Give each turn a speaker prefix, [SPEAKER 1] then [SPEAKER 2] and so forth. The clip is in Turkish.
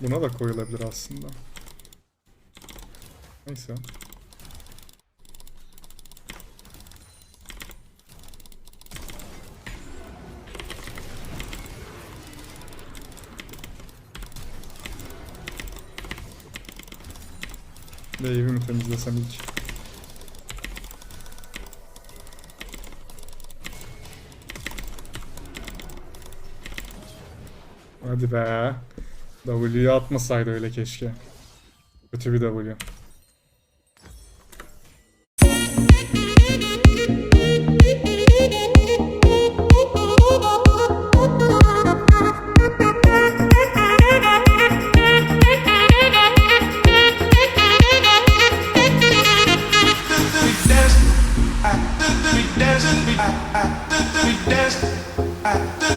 [SPEAKER 1] Buna da koyulabilir aslında. Neyse. Wave'i mi temizlesem ilk? Hadi be. W'yu atmasaydı öyle keşke. Kötü bir W.
[SPEAKER 2] We dancing, we dancing,